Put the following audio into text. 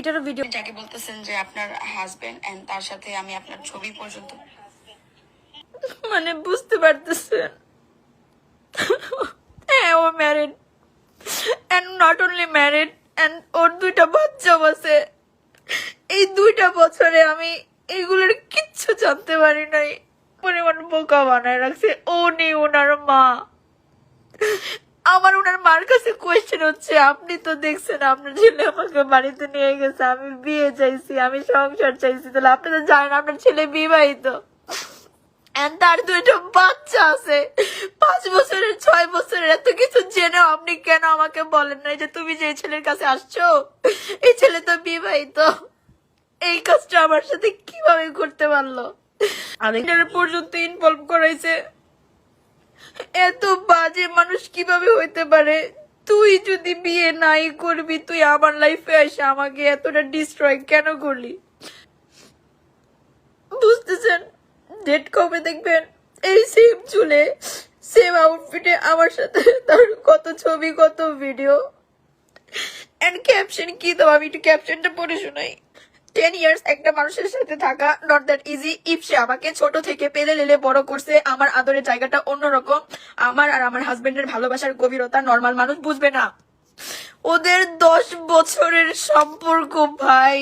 এটারও ভিডিও যাকে বলতেছেন যে আপনার হাজবেন্ড এন্ড তার সাথে আমি আপনার ছবি পর্যন্ত। মানে বুঝতে পারতেছেন। হ্যাঁ ও married and not only married and ওর দুইটা বাচ্চাও আছে। এই দুইটা বছরে আমি এগুলোর কিচ্ছু জানতে পারি নাই। পরিমাণ বোকা বানায় রাখছে। ও নেই ওনার মা। আমার কাছে কোয়েশ্চেন হচ্ছে আপনি তো দেখছেন আপনার ছেলে আমাকে বাড়িতে নিয়ে গেছে আমি বিয়ে চাইছি আমি সংসার চাইছি তাহলে আপনি তো জানেন আপনার ছেলে বিবাহিত। তার দুইটা বাচ্চা আছে। পাঁচ বছরের ছয় বছরের এত কিছু জেনেও আপনি কেন আমাকে বলেন না যে তুমি যে ছেলের কাছে আসছো? এই ছেলে তো বিবাহিত। এই কাজটা আমার সাথে কীভাবে করতে পারল? আরেকটার পর্যন্ত ইনভলভ করাইছে। এত বাজে মানুষ কীভাবে হইতে পারে? তুই যদি বিয়ে নাই করবি, তুই আমার লাইফে এসে আমাকে এতটা ডিস্ট্রয় কেন করলি? বুঝতেছেন? ডেট কবে দেখবেন? এই সেম চুলে সেম আউটফিটে আমার সাথে তার কত ছবি, কত ভিডিও এন্ড ক্যাপশন কি দাও? আমি একটু ক্যাপশনটা পড়ে শোনাই। টেন ইয়ার্স একটা মানুষের সাথে থাকা নট দ্যাট ইজি ইফ সে আমাকে ছোট থেকে পেলে লেলে বড় করছে, আমার আদরের জায়গাটা অন্যরকম। আমার আর আমার হাজবেন্ডের ভালোবাসার গভীরতা নর্মাল মানুষ বুঝবে না। ওদের দশ বছরের সম্পর্ক, ভাই।